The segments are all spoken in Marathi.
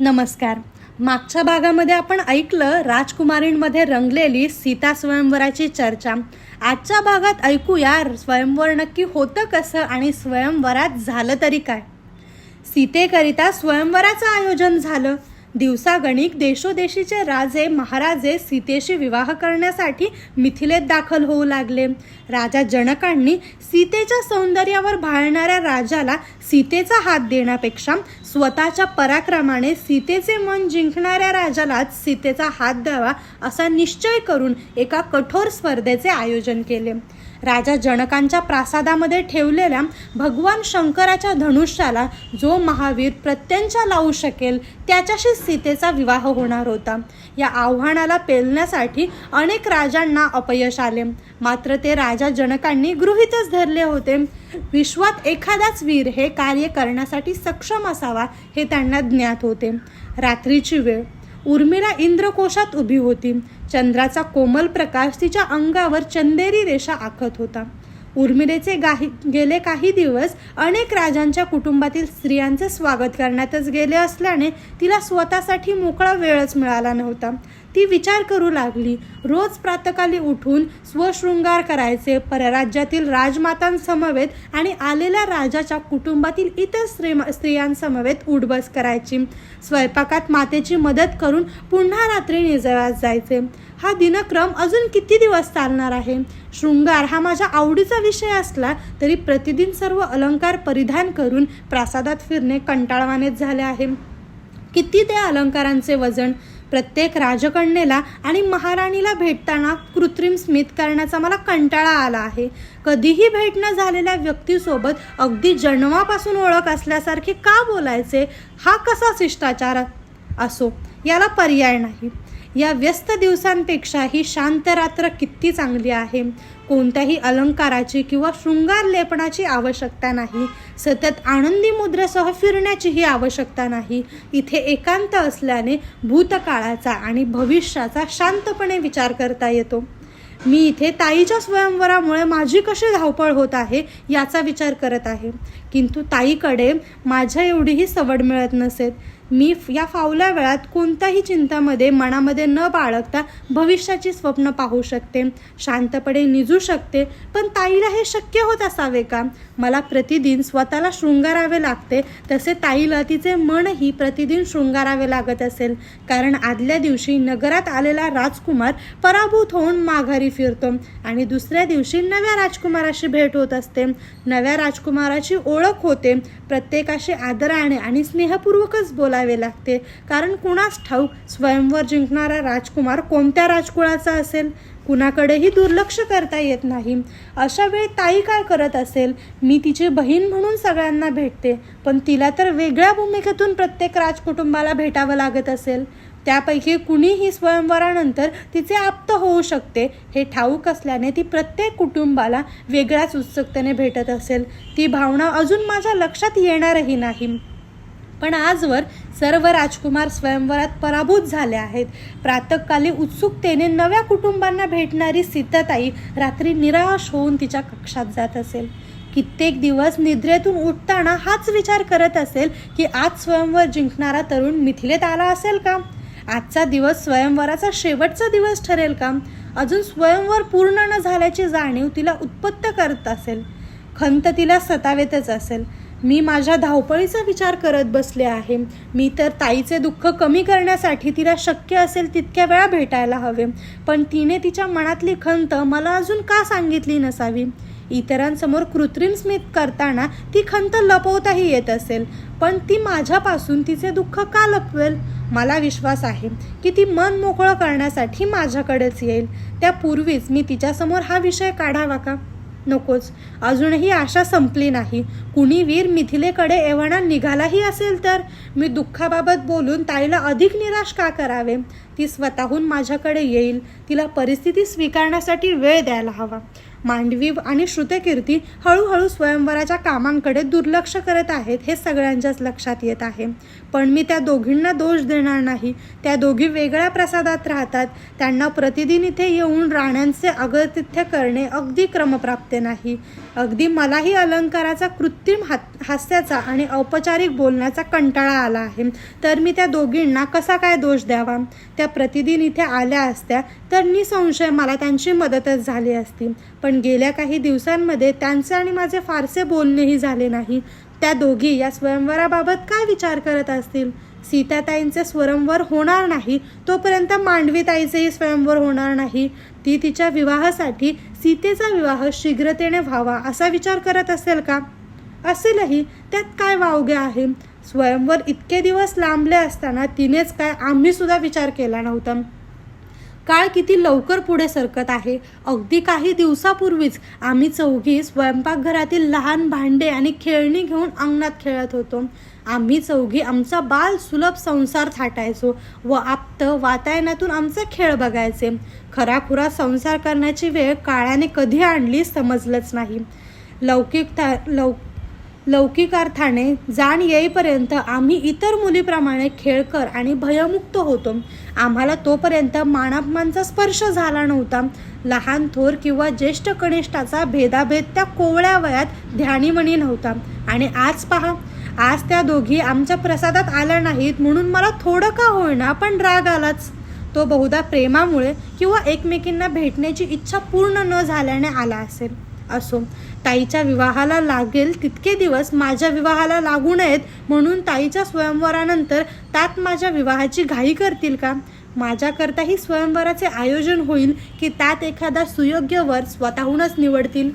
नमस्कार. मागच्या भागामध्ये आपण ऐकलं राजकुमारींमध्ये रंगलेली सीता स्वयंवराची चर्चा. आजच्या भागात ऐकूया स्वयंवर नक्की होतं कसं आणि स्वयंवरात झालं तरी काय? सीतेकरिता स्वयंवराचं आयोजन झालं. दिवसागणिक देशोदेशीचे राजे महाराजे सीतेशी विवाह करण्यासाठी मिथिलेत दाखल होऊ लागले. राजा जनकांनी सीतेच्या सौंदर्यावर भाळणाऱ्या राजाला सीतेचा हात देण्यापेक्षा स्वतःच्या पराक्रमाने सीतेचे मन जिंकणाऱ्या राजालाच सीतेचा हात द्यावा असा निश्चय करून एका कठोर स्पर्धेचे आयोजन केले. राजा जनकांच्या प्रासादामध्ये ठेवलेल्या भगवान शंकराच्या धनुष्याला जो महावीर प्रत्यंचा लावू शकेल त्याच्याशी सीतेचा विवाह होणार होता. या आव्हानाला पेलण्यासाठी अनेक राजांना अपयश आले. मात्र ते राजा जनकांनी गृहीतच धरले होते. विश्वात एखादाच वीर हे कार्य करण्यासाठी सक्षम असावा हे त्यांना ज्ञात होते. रात्रीची वेळ. उर्मिला इंद्रकोशात उभी होती. चंद्राचा कोमल प्रकाश तिच्या अंगावर चंदेरी रेषा आखत होता. उर्मिलेचे गाही गेले काही दिवस अनेक राजांच्या कुटुंबातील स्त्रियांचे स्वागत करण्यातच गेले असल्याने तिला स्वतःसाठी मोकळा वेळच मिळाला नव्हता. ती विचार करू लागली रोज प्रातकाली उठून स्वशृंगार करायचे परराज्यातील राजमातांसमवेत आणि आलेल्या राजाच्या कुटुंबातील इतर स्त्री स्त्रियांसमवेत उठबस करायची. स्वयंपाकात मातेची मदत करून पुन्हा रात्री निजव्यास जायचे. हा दिनक्रम अजून किती दिवस चालणार आहे? शृंगार हा माझ्या आवडीचा विषय असला तरी प्रतिदिन सर्व अलंकार परिधान करून प्रासादात फिरणे कंटाळवानेच झाले आहे. किती त्या अलंकारांचे वजन प्रत्येक राजकन्येला आणि महाराणीला भेटताना कृत्रिम स्मित करण्याचा मला कंटाळा आला आहे. कधीही भेट न झालेल्या व्यक्तीसोबत अगदी जन्मापासून ओळख असल्यासारखे का बोलायचे? हा कसा शिष्टाचार असो याला पर्याय नाही. या व्यस्त दिवसांपेक्षा ही शांत रात्र किती चांगली आहे? कोणत्याही अलंकाराची किंवा शृंगार लेपणाची आवश्यकता नाही. सतत आनंदी मुद्रेसह फिरण्याचीही आवश्यकता नाही. इथे एकांत असल्याने भूतकाळाचा आणि भविष्याचा शांतपणे विचार करता येतो. मी इथे ताईच्या स्वयंवरामुळे माझी कशी धावपळ होत आहे याचा विचार करत आहे. किंतु ताईकडे माझ्या एवढीही सवड मिळत नसेल. मी या फावल्या वेळात कोणत्याही चिंतामध्ये मनामध्ये न बाळगता भविष्याची स्वप्न पाहू शकते शांतपणे निजू शकते पण ताईला हे शक्य होत असावे का? मला प्रतिदिन स्वतःला शृंगारावे लागते तसे ताईला तिचे मनही प्रतिदिन शृंगारावे लागत असेल. कारण आदल्या दिवशी नगरात आलेला राजकुमार पराभूत होऊन माघारी फिरतो आणि दुसऱ्या दिवशी नव्या राजकुमाराशी भेट होत असते. नव्या राजकुमाराची ओळख होते. प्रत्येकाशी आदराने आणि स्नेहपूर्वकच बोला बोलावे लागते. कारण कुणास ठाऊक स्वयंवर जिंकणारा राजकुमार कोणत्या राजकुळाचा असेल? कुणाकडेही दुर्लक्ष करता येत नाही. अशा वेळी ताई काय करत असेल? मी तिची बहीण म्हणून सगळ्यांना भेटते. पण तिला तर वेगळ्या भूमिकेतून प्रत्येक राजकुटुंबाला भेटावं लागत असेल. त्यापैकी कुणीही स्वयंवरानंतर तिचे आप्त होऊ शकते. हे ठाऊक असल्याने ती प्रत्येक कुटुंबाला वेगळ्याच उत्सुकतेने भेटत असेल. ती भावना अजून माझ्या लक्षात येणारही नाही. पण आजवर सर्व राजकुमार स्वयंवरात पराभूत झाले आहेत. प्रातकाली उत्सुकतेने नव्या कुटुंबांना भेटणारी सीताताई रात्री निराश होऊन तिच्या कक्षात जात असेल. कित्येक दिवस निद्रेतून उठताना हाच विचार करत असेल की आज स्वयंवर जिंकणारा तरुण मिथिलेत आला असेल का? आजचा दिवस स्वयंवराचा शेवटचा दिवस ठरेल का? अजून स्वयंवर पूर्ण न झाल्याची जाणीव तिला उत्पत्त करत असेल. खंत तिला सतावेतच असेल. मी माझ्या धावपळीचा विचार करत बसले आहे. मी तर ताईचे दुःख कमी करण्यासाठी तिला शक्य असेल तितक्या वेळा भेटायला हवे. पण तिने तिच्या मनातली खंत मला अजून का सांगितली नसावी? इतरांसमोर कृत्रिम स्मित करताना ती खंत लपवताही येत असेल. पण ती माझ्यापासून तिचे दुःख का लपवेल? मला विश्वास आहे की ती मन मोकळं करण्यासाठी माझ्याकडेच येईल. त्यापूर्वीच मी तिच्यासमोर हा विषय काढावा का? नकोच. अजूनही आशा संपली नाही. कुणी वीर मिथिलेकडे एव्हाना निघालाही असेल तर? मी दुःखाबाबत बोलून ताईला अधिक निराश का करावे? ती स्वतःहून माझ्याकडे येईल. तिला परिस्थिती स्वीकारण्यासाठी वेळ द्यायला हवा. मांडवी आणि श्रुतकीर्ती हळूहळू स्वयंवराच्या कामांकडे दुर्लक्ष करत आहेत हे सगळ्यांच्याच लक्षात येत आहे. पण मी त्या दोघींना दोष देणार नाही. त्या दोघी वेगळ्या प्रसादात राहतात. त्यांना प्रतिदिन इथे येऊन राण्यांचे अगतिथ्य करणे अगदी क्रमप्राप्त नाही. अगदी मलाही अलंकाराचा कृत्रिम हात हास्याचा आणि औपचारिक बोलण्याचा कंटाळा आला आहे. तर मी त्या दोघींना कसा काय दोष द्यावा? त्या प्रतिदिन इथे आल्या असत्या तर निसंशय मला त्यांची मदतच झाली असती. पण गेल्या काही दिवसांमध्ये त्यांचे आणि माझे फारसे बोलणेही झाले नाही. त्या दोघी या स्वयंवराबाबत काय विचार करत असतील? सीताताईंचे स्वयंवर होणार नाही तोपर्यंत मांडवीताईचेही स्वयंवर होणार नाही. ती तिच्या विवाहासाठी सीतेचा विवाह शीघ्रतेने व्हावा असा विचार करत असेल का? असेलही त्यात काय वावगे आहे? स्वयंवर इतके दिवस लांबले असताना तिनेच काय आम्ही सुद्धा विचार केला नव्हता. काळ किती लवकर पुढे सरकत आहे? अगदी काही दिवसापूर्वीच आम्ही चौघी स्वयंपाकघरातील लहान भांडे आणि खेळणी घेऊन अंगणात खेळत होतो. आम्ही चौघी आमचा बाल सुलभ संसार थाटायचो व आप्त वातायनातून आमचे खेळ बघायचे. खराखुरा संसार करण्याची वेळ काळाने कधी आणली समजलंच नाही. लौकिकता लौ लौकिकार्थाने जाण येईपर्यंत आम्ही इतर मुलीप्रमाणे खेळकर आणि भयमुक्त होतो. आम्हाला तोपर्यंत मानापमानचा स्पर्श झाला नव्हता. लहान थोर किंवा ज्येष्ठ कनिष्ठाचा भेदाभेद त्या कोवळ्या वयात ध्यानीमणी नव्हता. आणि आज पहा आज त्या दोघी आमच्या प्रसादात आल्या नाहीत म्हणून मला थोडं का होईना पण राग आलाच. तो बहुधा प्रेमामुळे किंवा एकमेकींना भेटण्याची इच्छा पूर्ण न झाल्याने आला असेल. असो. ताईच्या विवाहाला लागेल तितके दिवस माझ्या विवाहाला लागू नयेत म्हणून ताईच्या स्वयंवरानंतर त्यात माझ्या विवाहाची घाई करतील का? माझ्याकरताही स्वयंवराचे आयोजन होईल की त्यात एखादा सुयोग्य वर स्वतःहूनच निवडतील.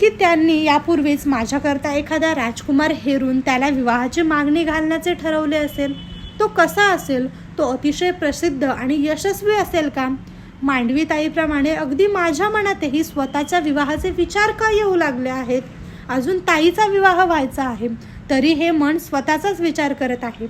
की त्यांनी यापूर्वीच माझ्याकरता एखादा राजकुमार हेरून त्याला विवाहाची मागणी घालण्याचे ठरवले असेल? तो कसा असेल? तो अतिशय प्रसिद्ध आणि यशस्वी असेल का? मांडवी ताईप्रमाणे अगदी माझ्या मनातही स्वतःच्या विवाहाचे विचार का येऊ लागले आहेत? अजून ताईचा विवाह व्हायचा आहे तरी हे मन स्वतःचाच विचार करत आहे.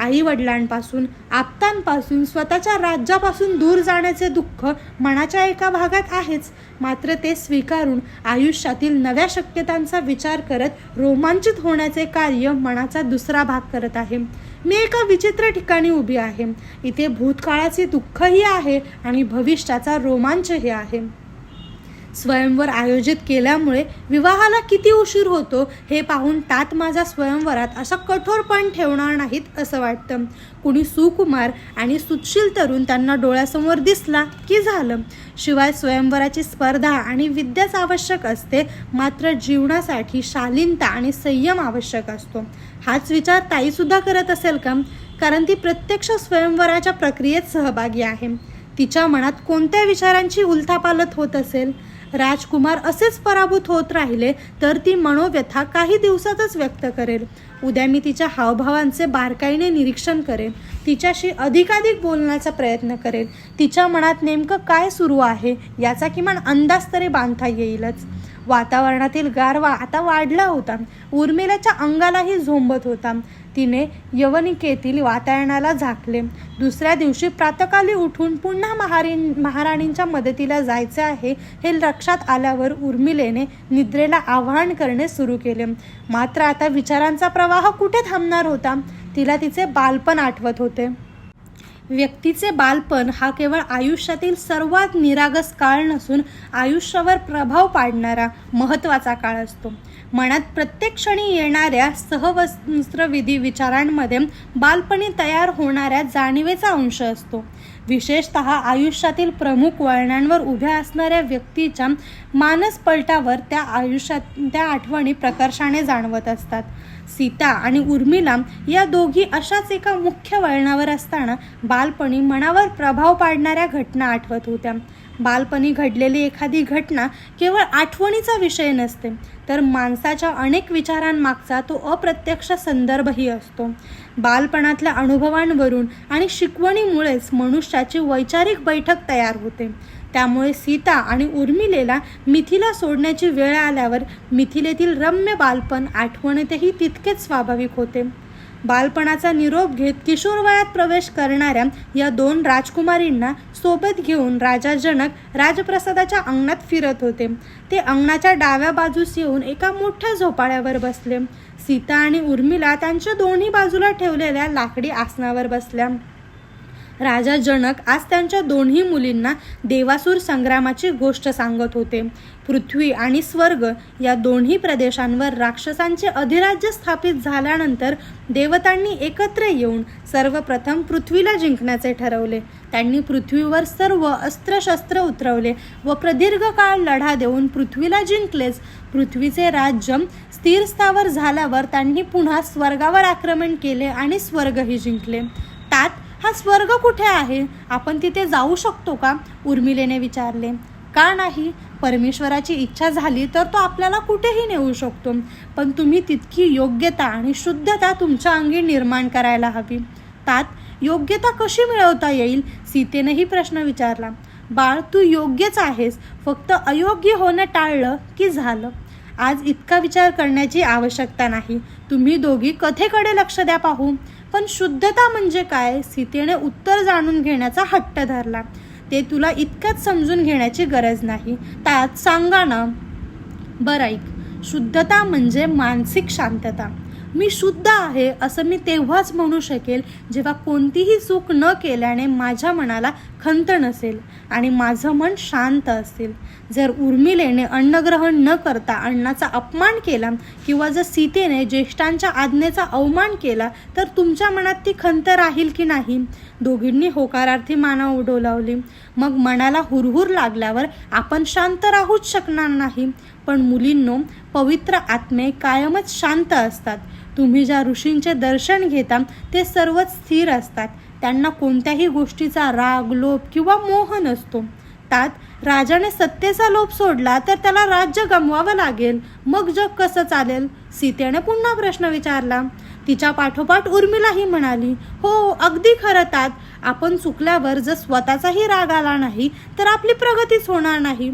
आई वडिलांपासून आप्तांपासून स्वतःच्या राज्यापासून दूर जाण्याचे दुःख मनाच्या एका भागात आहेच. मात्र ते स्वीकारून आयुष्यातील नव्या शक्यतांचा विचार करत रोमांचित होण्याचे कार्य मनाचा दुसरा भाग करत आहे. मी एका विचित्र ठिकाणी उभी आहे. इथे भूतकाळाचे दुःखही आहे आणि भविष्याचा रोमांचही आहे. स्वयंवर आयोजित केल्यामुळे विवाहाला किती उशीर होतो हे पाहून तात माझा स्वयंवरात असा कठोरपण ठेवणार नाहीत असं वाटतं. कुणी सुकुमार आणि सुशील तरुण त्यांना डोळ्यासमोर दिसला की झालं? शिवाय स्वयंवराची स्पर्धा आणि विद्याच आवश्यक असते मात्र जीवनासाठी शालीनता आणि संयम आवश्यक असतो. हाच विचार ताईसुद्धा करत असेल का? कारण ती प्रत्यक्ष स्वयंवराच्या प्रक्रियेत सहभागी आहे. तिच्या मनात कोणत्या विचारांची उलथापालत होत असेल? राजकुमार असेच पराभूत होत राहिले तर ती मनोव्यथा काही दिवसातच व्यक्त करेल. उद्या मी तिच्या हावभावांचे बारकाईने निरीक्षण करेन. तिच्याशी अधिकाधिक बोलण्याचा प्रयत्न करेल तिच्या मनात नेमकं काय सुरू आहे याचा किमान अंदाज तरी बांधता येईलच. वातावरणातील गारवा आता वाढला होता. उर्मिलाच्या अंगालाही झोंबत होता. तिने यवनिकेतील वातायनाला झाकले. दुसऱ्या दिवशी प्रातकाली उठून पुन्हा महारी महाराणींच्या मदतीला जायचे आहे हे लक्षात आल्यावर उर्मिलेने निद्रेला आवाहन करणे सुरू केले. मात्र आता विचारांचा प्रवाह कुठे थांबणार होता? तिला तिचे बालपण आठवत होते. व्यक्तीचे बालपण हा केवळ आयुष्यातील सर्वात निरागस काळ नसून आयुष्यावर प्रभाव पाडणारा महत्त्वाचा काळ असतो. मनात प्रत्येक क्षणी येणाऱ्या सहवस्त्रविधी विचारांमध्ये बालपणी तयार होणाऱ्या जाणीवेचा अंश असतो. विशेषत आयुष्यातील प्रमुख वळणांवर उभ्या असणाऱ्या व्यक्तीच्या मानसपलटावर त्या आयुष्यात त्या आठवणी प्रकर्षाने जाणवत असतात. सीता आणि उर्मिला या दोघी अशाच एका मुख्य वळणावर असताना बालपणी मनावर प्रभाव पाडणाऱ्या घटना आठवत होत्या. बालपणी घडलेली एखादी घटना केवळ आठवणीचा विषय नसते तर माणसाच्या अनेक विचारांमागचा तो अप्रत्यक्ष संदर्भही असतो. बालपणातल्या अनुभवांवरून आणि शिकवणीमुळेच मनुष्याची वैचारिक बैठक तयार होते. त्यामुळे सीता आणि उर्मिलेला मिथिला सोडण्याची वेळ आल्यावर मिथिलेतील रम्य बालपण आठवणीतही तितकेच स्वाभाविक होते. बालपणाचा निरोप घेत किशोरवयात प्रवेश करणाऱ्या या दोन राजकुमारींना सोबत घेऊन राजा जनक राजप्रसादाच्या अंगणात फिरत होते. ते अंगणाच्या डाव्या बाजूस येऊन एका मोठ्या झोपाळ्यावर बसले. सीता आणि उर्मिला त्यांच्या दोन्ही बाजूला ठेवलेल्या लाकडी आसनावर बसल्या. राजा जनक आज त्यांच्या दोन्ही मुलींना देवासूर संग्रामाची गोष्ट सांगत होते. पृथ्वी आणि स्वर्ग या दोन्ही प्रदेशांवर राक्षसांचे अधिराज्य स्थापित झाल्यानंतर देवतांनी एकत्र येऊन सर्वप्रथम पृथ्वीला जिंकण्याचे ठरवले. त्यांनी पृथ्वीवर सर्व अस्त्रशस्त्र उतरवले व प्रदीर्घ काळ लढा देऊन पृथ्वीला जिंकलेच. पृथ्वीचे राज्य स्थिर स्थावर झाल्यावर त्यांनी पुन्हा स्वर्गावर आक्रमण केले आणि स्वर्गही जिंकले. तात हा स्वर्ग कुठे आहे? आपण तिथे जाऊ शकतो का? उर्मिलेने विचारले. का नाही? परमेश्वराची इच्छा झाली तर तो आपल्याला कुठेही नेऊ शकतो. पण तुम्ही तितकी योग्यता आणि शुद्धता तुमच्या अंगी निर्माण करायला हवी. तात योग्यता कशी मिळवता येईल? सीतेनेही प्रश्न विचारला. बाळ तू योग्यच आहेस. फक्त अयोग्य होणं टाळलं की झालं? आज इतका विचार करण्याची आवश्यकता नाही. तुम्ही दोघी कथेकडे लक्ष द्या पाहू. पण शुद्धता म्हणजे काय? सीतेने उत्तर जाणून घेण्याचा हट्ट धरला. ते तुला इतकंच समजून घेण्याची गरज नाही. त्यात सांगा ना. बरं ऐक. शुद्धता म्हणजे मानसिक शांतता. मी शुद्ध आहे असं मी तेव्हाच म्हणू शकेल जेव्हा कोणतीही चूक न केल्याने माझ्या मनाला खंत नसेल आणि माझं मन शांत असेल. जर उर्मिलेने अन्नग्रहण न करता अन्नाचा अपमान केला किंवा जर सीतेने ज्येष्ठांच्या आज्ञेचा अवमान केला तर तुमच्या मनात ती खंत राहील की नाही? दोघींनी होकारार्थी माना उडवलावली मग मनाला हुरहुर लागल्यावर आपण शांत राहूच शकणार नाही. पण मुलींनो पवित्र आत्मे कायमच शांत असतात. तुम्ही ज्या ऋषींचे दर्शन घेता ते सर्वच स्थिर असतात. त्यांना कोणत्याही गोष्टीचा राग लोभ किंवा मोह नसतो. त्यात राजाने सत्तेचा लोभ सोडला तर त्याला राज्य गमवावं लागेल. मग जग कसं चालेल? सीतेने पुन्हा प्रश्न विचारला. तिच्या पाठोपाठ उर्मिलाही म्हणाली हो अगदी खरं तात. आपण चुकल्यावर जर स्वतःचाही राग आला नाही तर आपली प्रगतीच होणार नाही.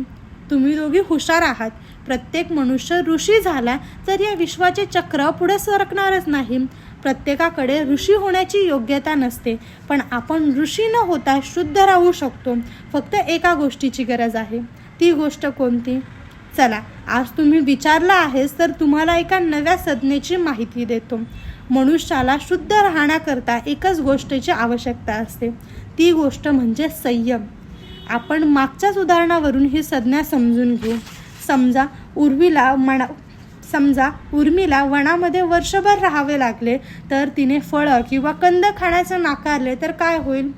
तुम्ही दोघी हुशार आहात. प्रत्येक मनुष्य ऋषी झाला तर या विश्वाचे चक्र पुढे सरकणारच नाही. प्रत्येकाकडे ऋषी होण्याची योग्यता नसते पण आपण ऋषी न होता शुद्ध राहू शकतो. फक्त एका गोष्टीची गरज आहे. ती गोष्ट कोणती? चला आज तुम्ही विचारला आहेस तर तुम्हाला एका नव्या संज्ञेची माहिती देतो. मनुष्याला शुद्ध राहण्याकरता एकच गोष्टीची आवश्यकता असते. ती गोष्ट म्हणजे संयम. आपण मागच्याच उदाहरणावरून ही संज्ञा समजून घेऊ. समजा उर्वीला मना समजा उर्मीला वनामध्ये वर्षभर राहावे लागले तर तिने फळं किंवा कंद खाण्याचं नाकारले तर काय होईल?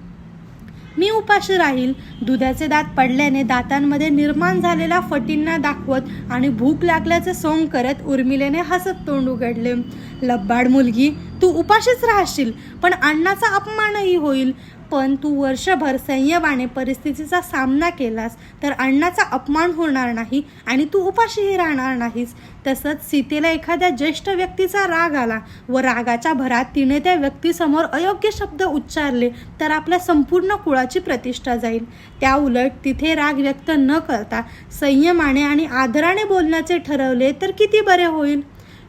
मी उपाशी राहील. दुधाचे दात पडल्याने दातांमध्ये निर्माण झालेला फटींना दाखवत आणि भूक लागल्याचे सोंग करत उर्मिलेने हसत तोंड उघडले. लब्बाड मुलगी तू उपाशीच राहशील पण अण्णाचा अपमानही होईल. पण तू वर्षभर संयमाने परिस्थितीचा सामना केलास तर अण्णाचा अपमान होणार नाही आणि तू उपाशीही राहणार नाहीस. तसंच सीतेला एखाद्या ज्येष्ठ व्यक्तीचा राग आला व रागाच्या भरात तिने त्या व्यक्तीसमोर अयोग्य शब्द उच्चारले तर आपल्या संपूर्ण कुळाची प्रतिष्ठा जाईल. त्या उलट तिथे राग व्यक्त न करता संयमाने आणि आदराने बोलण्याचे ठरवले तर किती बरे होईल?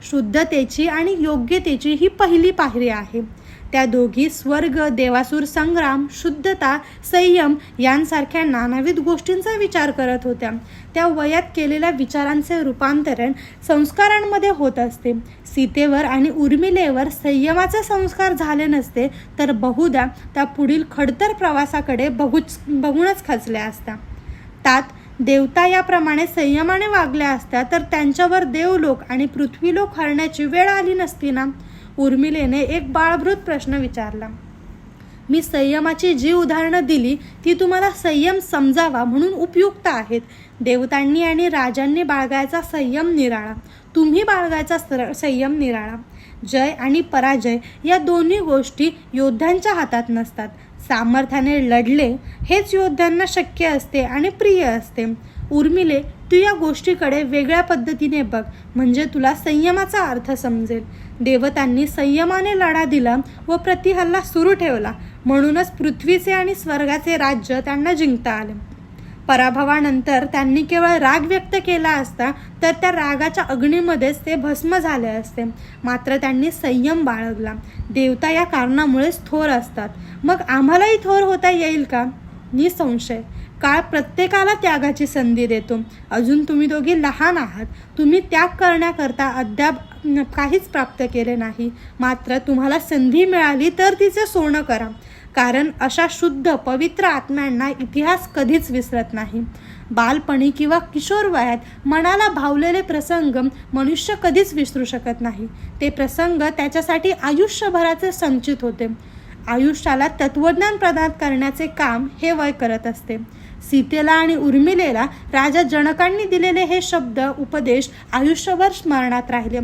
शुद्धतेची आणि योग्यतेची ही पहिली पायरी आहे. त्या दोघी स्वर्ग देवासूर संग्राम शुद्धता संयम यांसारख्या नानाविध गोष्टींचा विचार करत होत्या. त्या वयात केलेल्या विचारांचे रूपांतरण संस्कारांमध्ये होत असते. सीतेवर आणि उर्मिलेवर संयमाचे संस्कार झाले नसते तर बहुधा त्या पुढील खडतर प्रवासाकडे बघूच बघूनच खचल्या असत्या. त्यात देवता याप्रमाणे संयमाने वागल्या असत्या तर त्यांच्यावर देवलोक आणि पृथ्वीलोक हरण्याची वेळ आली नसती ना? उर्मिलेने एक बाळभृत प्रश्न विचारला. मी संयमाची जी उदाहरणं दिली ती तुम्हाला संयम समजावा म्हणून उपयुक्त आहेत. देवतांनी आणि राजांनी बाळगायचा संयम निराळा. तुम्ही बाळगायचा सर संयम निराळा. जय आणि पराजय या दोन्ही गोष्टी योद्ध्यांच्या हातात नसतात. सामर्थ्याने लढले हेच योद्ध्यांना शक्य असते आणि प्रिय असते. उर्मिले तू या गोष्टीकडे वेगळ्या पद्धतीने बघ म्हणजे तुला संयमाचा अर्थ समजेल. देवतांनी संयमाने लढा दिला व प्रतिहल्ला सुरू ठेवला. म्हणूनच पृथ्वीचे आणि स्वर्गाचे राज्य त्यांना जिंकता आले. पराभवानंतर त्यांनी केवळ राग व्यक्त केला असता तर त्या रागाच्या अग्नीमध्येच ते भस्म झाले असते. मात्र त्यांनी संयम बाळगला. देवता या कारणामुळेच थोर असतात. मग आम्हालाही थोर होता येईल का? निसंशय. काळ प्रत्येकाला त्यागाची संधी देतो. अजून तुम्ही दोघी लहान आहात. तुम्ही त्याग करण्याकरता अद्याप काहीच प्राप्त केले नाही. मात्र तुम्हाला संधी मिळाली तर तिचे सोनं करा. कारण अशा शुद्ध पवित्र आत्म्यांना इतिहास कधीच विसरत नाही. बालपणी किंवा किशोर वयात मनाला भावलेले प्रसंग मनुष्य कधीच विसरू शकत नाही. ते प्रसंग त्याच्यासाठी आयुष्यभराचे संचित होते. आयुष्याला तत्वज्ञान प्रदान करण्याचे काम हे वय करत असते. सीतेला आणि उर्मिलेला राजा जनकांनी दिलेले हे शब्द उपदेश आयुष्यभर स्मरणात राहिले.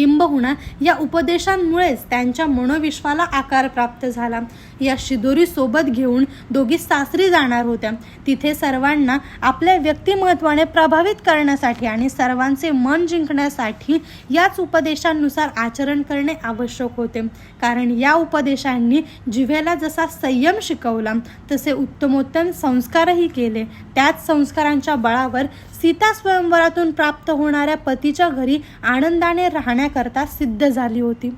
किंबहुना या उपदेशांमुळेच त्यांच्या मनोविश्वाला आकार प्राप्त झाला. या शिदोरी सोबत घेऊन दोघी सासरी जाणार होत्या. तिथे सर्वांना आपल्या व्यक्तिमत्वाने प्रभावित करण्यासाठी आणि सर्वांचे मन जिंकण्यासाठी याच उपदेशांनुसार आचरण करणे आवश्यक होते. कारण या उपदेशांनी जिव्याला जसा संयम शिकवला तसे उत्तमोत्तम संस्कारही केले. त्याच संस्कारांच्या बळावर सीता स्वयंवरातून प्राप्त होणाऱ्या पतीच्या घरी आनंदाने राहण्याकरता सिद्ध झाली होती.